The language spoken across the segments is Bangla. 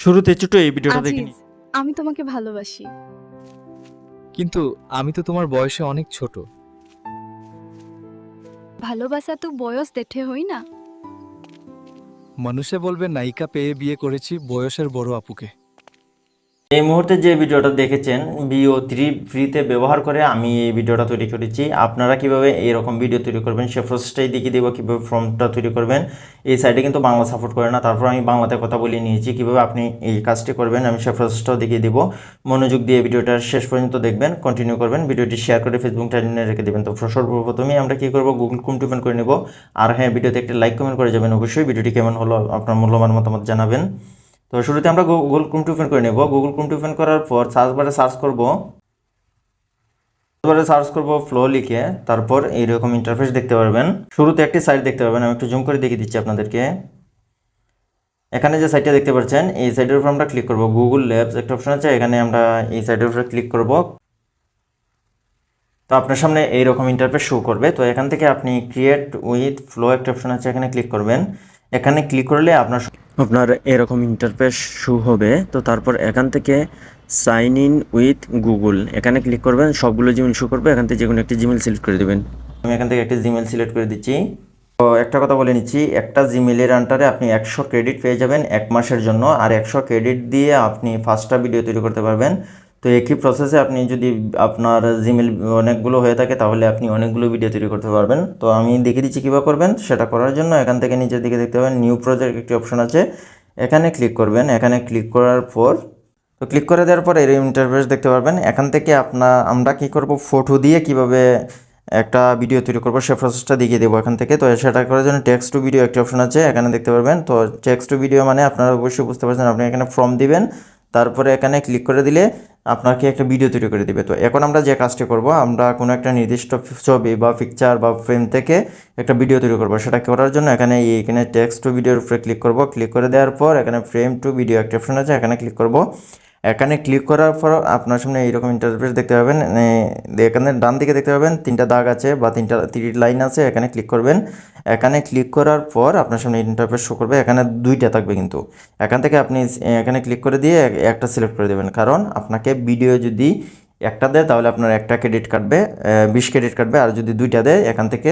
শুরুতে ছোট এই ভিডিওটা দেখে আজিজ আমি তোমাকে ভালোবাসি। কিন্তু আমি তো তোমার বয়সে অনেক ছোট। ভালোবাসা তো বয়স দেখে হই না। মানুষে বলবে নায়িকা পেয়ে বিয়ে করেছি বয়সের বড় আপুকে। এই মুহূর্তে যে ভিডিওটা দেখেছেন বিও থ্রি ফ্রিতে ব্যবহার করে আমি এই ভিডিওটা তৈরি করেছি। আপনারা কীভাবে এরকম ভিডিও তৈরি করবেন, সে প্রসেসটাই দেখিয়ে দেবো, কীভাবে ফর্মটা তৈরি করবেন। এই সাইডে কিন্তু বাংলা সাপোর্ট করে না। তারপর আমি বাংলাতে কথা বলে নিয়েছি, কীভাবে আপনি এই কাজটি করবেন, আমি সে প্রসেসটাও দেখিয়ে দেবো। মনোযোগ দিয়ে ভিডিওটা শেষ পর্যন্ত দেখবেন কন্টিনিউ করবেন। ভিডিওটি শেয়ার করে ফেসবুক টাইমে রেখে দেবেন। তো সর্বপ্রথমেই আমরা কী করব? গুগল কুম টিপেন করে নেব। আর হ্যাঁ ভিডিওতে একটা লাইক কমেন্ট করে যাবেন। অবশ্যই ভিডিওটি কেমন হলো, আপনার মূল্যবান মতামত জানাবেন। তো শুরুতে আমরা গুগল ক্রোম ওপেন করে নেব। গুগল ক্রোম ওপেন করার পর সার্চ বারে সার্চ করব। বারে সার্চ করব ফ্লো লিখে, তারপর এইরকম ইন্টারফেস দেখতে পারবেন। শুরুতে একটি সাইট দেখতে পারবেন, আমি একটু জুম করে দেখিয়ে দিচ্ছি আপনাদেরকে। এখানে যে সাইটটা দেখতে পাচ্ছেন, এই সাইটের উপর আমরা ক্লিক করব। গুগল ল্যাবস একটা অপশন আছে, এখানে আমরা এই সাইটের উপরে ক্লিক করব। তো আপনার সামনে এইরকম ইন্টারফেস শো করবে। তো এখান থেকে আপনি ক্রিয়েট উইথ ফ্লো একটা অপশন আছে, এখানে ক্লিক করবেন। এখানে ক্লিক করলে আপনার আপনার এরকম ইন্টারফেস শু হবে, তো তারপর এখান থেকে সাইন ইন উইথ গুগল এখানে ক্লিক করবেন, সবগুলো জিমেল শু করবে, এখান থেকে যে কোনো একটি জিমেল সিলেক্ট করে দেবেন। আমি এখান থেকে একটি জিমেল সিলেক্ট করে দিচ্ছি। তো একটা কথা বলে নিচ্ছি, একটা জিমেলের আন্ডারে আপনি একশো ক্রেডিট পেয়ে যাবেন এক মাসের জন্য, আর একশো ক্রেডিট দিয়ে আপনি ফার্স্টটা ভিডিও তৈরি করতে পারবেন। তো একই প্রসেসে আপনি যদি আপনার জিমেল অনেকগুলো হয়ে থাকে, তাহলে আপনি অনেকগুলো ভিডিও তৈরি করতে পারবেন। তো আমি দেখে দিচ্ছি কীভাবে করবেন, সেটা করার জন্য এখান থেকে নিচের দিকে দেখতে পাবেন নিউ প্রজেক্ট একটি অপশন আছে। এখানে ক্লিক করবেন। এখানে ক্লিক করার পর, তো ক্লিক করে দেওয়ার পর এর ইন্টারফেস দেখতে পারবেন। এখান থেকে আপনার আমরা কি করব ফটো দিয়ে কীভাবে একটা ভিডিও তৈরি করব, সে প্রসেসটা দেখিয়ে দেবো এখান থেকে। তো সেটা করার জন্য টেক্সট টু ভিডিও একটি অপশন আছে, এখানে দেখতে পারবেন। তো টেক্সট টু ভিডিও মানে আপনারা অবশ্যই বুঝতে পারছেন, আপনি এখানে ফর্ম দিবেন। তারপরে এখানে ক্লিক করে দিলে আপনাকে একটা ভিডিও তৈরি করে দিবে। তো এখন আমরা যে কাজটি করব, আমরা কোনো একটা নির্দিষ্ট ছবি বা পিকচার বা ফ্রেম থেকে একটা ভিডিও তৈরি করব। সেটা করার জন্য এখানে এখানে টেক্সট টু ভিডিওর উপরে ক্লিক করব। ক্লিক করে দেওয়ার পর এখানে ফ্রেম টু ভিডিও একটা অপশন আছে, এখানে ক্লিক করব। এখানে ক্লিক করার পর আপনার সামনে এইরকম ইন্টারফেস দেখতে পাবেন। এ, এখানে ডান দিকে দেখতে পাবেন তিনটা দাগ আছে বা তিনটা তিরিশ লাইন আছে এখানে ক্লিক করবেন। এখানে ক্লিক করার পর আপনার সামনে ইন্টারফেস শো করবে এখানে দুইটা থাকবে কিন্তু। এখান থেকে আপনি এখানে ক্লিক করে দিয়ে একটা সিলেক্ট করে দেবেন। কারণ আপনাকে ভিডিও যদি একটা দেয়, তাহলে আপনার একটা ক্রেডিট কাটবে বিশ ক্রেডিট কাটবে, আর যদি দুইটা দেয়, এখান থেকে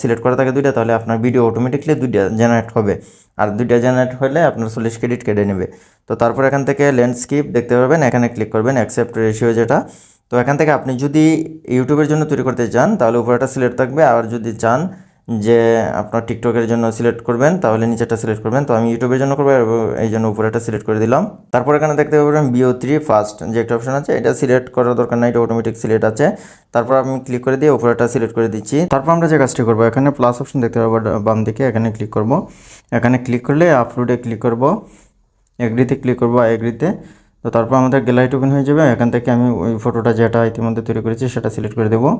সিলেক্ট করা থাকে দুইটা, তাহলে আপনার ভিডিও অটোমেটিকলি দুইটা জেনারেট হবে। আর দুইটা জেনারেট হলে আপনার চল্লিশ ক্রেডিট কেটে নেবে। তো তারপর এখান থেকে ল্যান্ডস্কেপ দেখতে পারবেন, এখানে ক্লিক করবেন অ্যাকসেপ্ট রেশিও যেটা। তো এখান থেকে আপনি যদি ইউটিউবের জন্য তৈরি করতে চান, তাহলে উপরেটা সিলেক্ট থাকবে, আর যদি চান যে আপনার টিকটকের জন্য সিলেক্ট করবেন, তাহলে নিচেটা সিলেক্ট করবেন। তো আমি ইউটিউবের জন্য করব এই জন্য উপরেটা সিলেক্ট করে দিলাম। তারপর এখানে দেখতে পাবেন বিও থ্রি ফার্স্ট যে একটা অপশন আছে, এটা সিলেক্ট করার দরকার নাই, এটা অটোমেটিক সিলেক্ট আছে। তারপর আমি ক্লিক করে দিয়ে উপরেটা সিলেক্ট করে দিচ্ছি। তারপর আমরা যে কাজটি করব, এখানে প্লাস অপশন দেখতে পাবো, বাম দিকে এখানে ক্লিক করব। এখানে ক্লিক করলে আপলোডে ক্লিক করব। এগ্রিতে ক্লিক করব এগ্রিতে তো তারপর আমাদের গ্যালারি ওপেন হয়ে যাবে। এখান থেকে আমি ওই ফটোটা যেটা ইতিমধ্যে তৈরি করেছি, সেটা সিলেক্ট করে দেবো।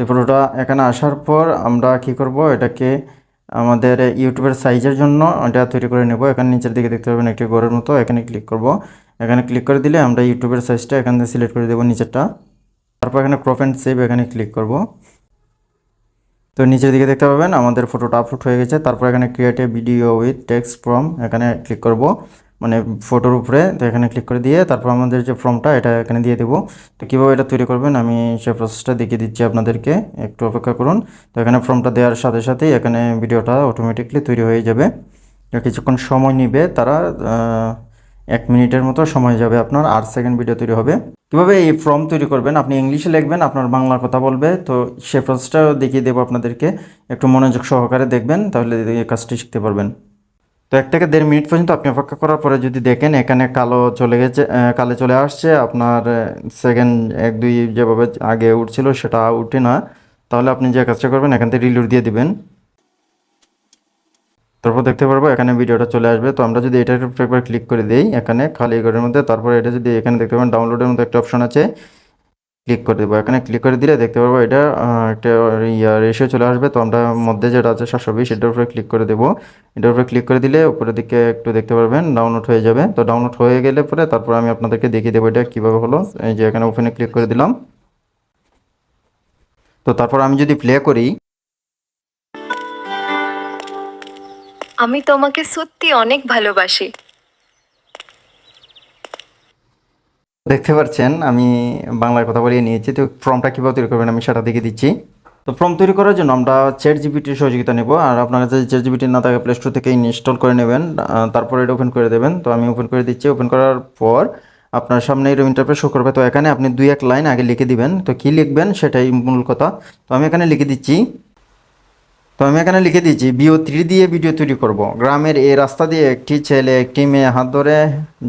তো ফটোটা এখানে আসার পর আমরা কি করব? এটাকে আমাদের ইউটিউবের সাইজের জন্য এটা তৈরি করে নেব। এখানে নিচের দিকে দেখতে পাবেন একটি ঘরের মতো। এখানে ক্লিক করব। এখানে ক্লিক করে দিলে আমরা ইউটিউবের সাইজটা এখান থেকে সিলেক্ট করে দেবো নিচেরটা। তারপর এখানে ক্রপ অ্যান্ড সেভ এখানে ক্লিক করব। তো নিচের দিকে দেখতে পাবেন আমাদের ফটোটা আপলোড হয়ে গেছে। তারপর এখানে create a video with text from এখানে ক্লিক করব। মানে ফটোর উপরে, তো এখানে ক্লিক করে দিয়ে তারপর আমাদের যে ফর্মটা এটা এখানে দিয়ে দেবো। তো কীভাবে এটা তৈরি করবেন? আমি সে প্রসেসটা দেখিয়ে দিচ্ছি আপনাদেরকে। একটু অপেক্ষা করুন। তো এখানে ফর্মটা দেওয়ার সাথে সাথেই এখানে ভিডিওটা অটোমেটিকলি তৈরি হয়ে যাবে। কিছুক্ষণ সময় নিবে, তারা এক মিনিটের মতো সময় যাবে আপনার, আট সেকেন্ড ভিডিও তৈরি হবে। কীভাবে এই ফর্ম তৈরি করবেন? আপনি ইংলিশে লিখবেন, আপনার বাংলা কথা বলবে। তো সে প্রসেসটাও দেখিয়ে দেবো আপনাদেরকে। একটু মনোযোগ সহকারে দেখবেন, তাহলে এই কাজটি শিখতে পারবেন। তো এক থেকে দেড় মিনিট পর্যন্ত আপনি অপেক্ষা করার পরে যদি দেখেন এখানে কালো চলে গেছে কালে চলে আসছে, আপনার সেকেন্ড এক দুই যেভাবে আগে উঠছিল সেটা উঠে না, তাহলে আপনি যে কাজটা করবেন এখান থেকে রিলোড দিয়ে দিবেন। তারপর দেখতে পারব এখানে ভিডিওটা চলে আসবে। তো আমরা যদি এটার উপরে একবার ক্লিক করে দিই এখানে খালি ঘরের মধ্যে, তারপরে এটা যদি এখানে দেখতে পাবেন ডাউনলোডের মধ্যে একটা অপশন আছে। ক্লিক করে দেবো। এখানে ক্লিক করে দিলে দেখতে পারব এটা একটা ইয়া রেশিও চলে আসবে। তো আমরা মধ্যে যেটা আছে সাতশো বিশ, এটার উপরে ক্লিক করে দেবো। এটার উপরে ক্লিক করে দিলে উপরের দিকে একটু দেখতে পারবেন ডাউনলোড হয়ে যাবে। তো ডাউনলোড হয়ে গেলে পরে তারপর আমি আপনাদেরকে দেখিয়ে দেবো এটা কীভাবে হলো। এই যে এখানে ওপেনে ক্লিক করে দিলাম। তো তারপর আমি যদি প্লে করি। আমি তোমাকে সত্যি অনেক ভালোবাসি। দেখতে পাচ্ছেন, আমি বাংলায় কথা বলিয়ে নিয়েছি। তো ফর্মটা কীভাবে তৈরি করবেন আমি সেটা দেখে দিচ্ছি। তো ফর্ম তৈরি করার জন্য আমরা চ্যাট জিপিটির সহযোগিতা নেব। আর আপনার কাছে চ্যাট জিপিটি না থাকে প্লে স্টোর থেকে ইনস্টল করে নেবেন। তারপর এটা ওপেন করে দেবেন। তো আমি ওপেন করে দিচ্ছি। ওপেন করার পর আপনার সামনে এরকম ইন্টারফেস শো করবে। তো এখানে আপনি দুই এক লাইন আগে লিখে দিবেন। তো কী লিখবেন সেটাই মূল কথা। তো আমি এখানে লিখে দিচ্ছি তো আমি এখানে লিখে দিয়েছি, বিও থ্রি দিয়ে ভিডিও তৈরি করব। গ্রামের এই রাস্তা দিয়ে একটি ছেলে, একটি মেয়ে হাত ধরে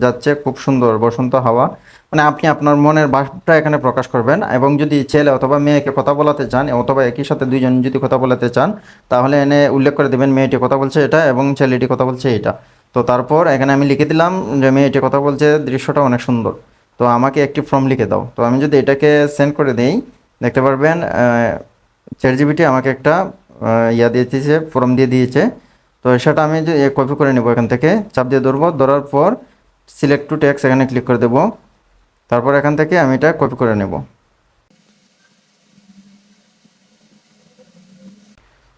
যাচ্ছে খুব সুন্দর, বসন্ত হাওয়া। মানে আপনি আপনার মনের ভাবটা এখানে প্রকাশ করবেন এবং যদি ছেলে অথবা মেয়েকে কথা বলাতে চান, অথবা একই সাথে দুইজন যদি কথা বলাতে চান, তাহলে এনে উল্লেখ করে দেবেন, মেয়েটি কথা বলছে এটা এবং ছেলেটি কথা বলছে এটা। তো তারপর এখানে আমি লিখে দিলাম যে মেয়েটি কথা বলছে, দৃশ্যটা অনেক সুন্দর। তো আমাকে একটি ফর্ম লিখে দাও। তো আমি যদি এটাকে সেন্ড করে দিই, দেখতে পারবেন চ্যাট জিবিটি আমাকে একটা ইয়া দিয়ে দিয়েছে ফর্ম দিয়ে দিয়েছে। তো সেটা আমি যে কপি করে নেব এখান থেকে। চাপ দিয়ে ধরবো, ধরার পর সিলেক্ট টু ট্যাক্স এখানে ক্লিক করে দেবো। তারপর এখান থেকে আমি এটা কপি করে নেব।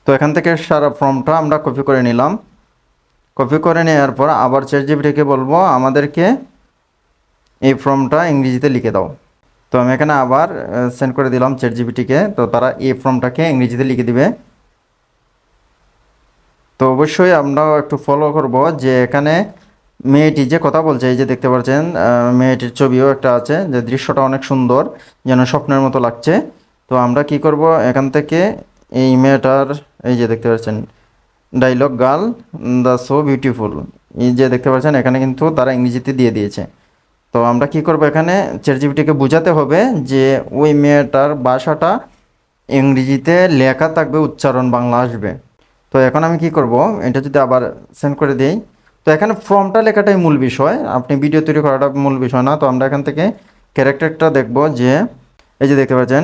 তো এখান থেকে সারা ফর্মটা আমরা কপি করে নিলাম। কপি করে নেওয়ার পর আবার চ্যাট জিবিটিকে বলব, আমাদেরকে এই ফর্মটা ইংরেজিতে লিখে দাও। তো আমি এখানে আবার সেন্ড করে দিলাম চ্যাট জিবিটিকে তো তারা এই ফর্মটাকে ইংরেজিতে লিখে দিবে। তো অবশ্যই আমরাও একটু ফলো করব যে এখানে মেয়েটি যে কথা বলছে, এই যে দেখতে পাচ্ছেন মেয়েটির ছবিও একটা আছে যে দৃশ্যটা অনেক সুন্দর, যেন স্বপ্নের মতো লাগছে। তো আমরা কি করব, এখান থেকে এই মেয়েটার, এই যে দেখতে পাচ্ছেন dialogue girl the so beautiful এই যে দেখতে পাচ্ছেন, এখানে কিন্তু তারা ইংরেজিতে দিয়ে দিয়েছে। তো আমরা কি করব, এখানে চ্যাটজিপিটিকে বোঝাতে হবে যে ওই মেয়েটার ভাষাটা ইংরেজিতে লেখা থাকবে, উচ্চারণ বাংলা আসবে। তো এখন আমি কি করব? এটা যদি আবার সেন্ড করে দিই। তো এখানে ফর্মটা লেখাটাই মূল বিষয়। আপনি ভিডিও তৈরি করাটা মূল বিষয় না। তো আমরা এখান থেকে ক্যারেক্টারটা দেখব যে, এই যে দেখতে পাচ্ছেন,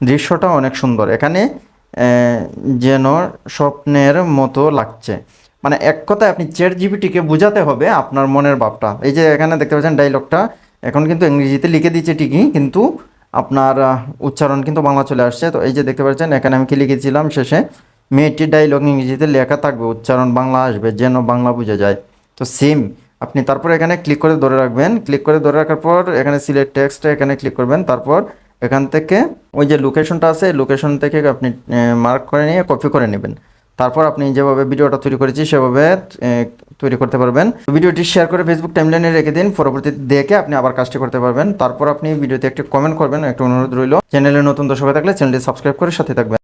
দৃশ্যটা অনেক সুন্দর। এখানে যেন স্বপ্নের মতো লাগছে। মানে এক কথায় আপনি চ্যাট জিপিটিকে বোঝাতে হবে আপনার মনের ভাবটা। এই যে এখানে দেখতে পাচ্ছেন ডাইলগটা এখন কিন্তু ইংরেজিতে লিখে দিচ্ছে ঠিকই, কিন্তু আপনার উচ্চারণ কিন্তু বাংলা চলে আসছে। তো এই যে দেখতে পাচ্ছেন, এখানে আমি কি লিখেছিলাম শেষে? মেয়েটির ডায়লগ ইংরেজিতে লেখা থাকবে, উচ্চারণ বাংলা আসবে, যেন বাংলা বোঝা যায়। তো সেম আপনি তারপর এখানে ক্লিক করে ধরে রাখবেন। ক্লিক করে ধরে রাখার পর এখানে সিলেক্ট টেক্সটে এখানে ক্লিক করবেন। তারপর এখান থেকে ওই যে লোকেশনটা আছে লোকেশন থেকে আপনি মার্ক করে নিয়ে কপি করে নেবেন। তারপর আপনি যেভাবে ভিডিওটা তৈরি করেছি, সেভাবে তৈরি করতে পারবেন। ভিডিওটি শেয়ার করে ফেসবুক টাইমলাইনে রেখে দিন। পরবর্তীতে দেখে আপনি আবার কাজটি করতে পারবেন। তারপর আপনি ভিডিওতে একটি কমেন্ট করবেন। একটা অনুরোধ রইল। চ্যানেলে নতুন দর্শক থাকলে চ্যানেলটি সাবস্ক্রাইব করে সাথে থাকবেন।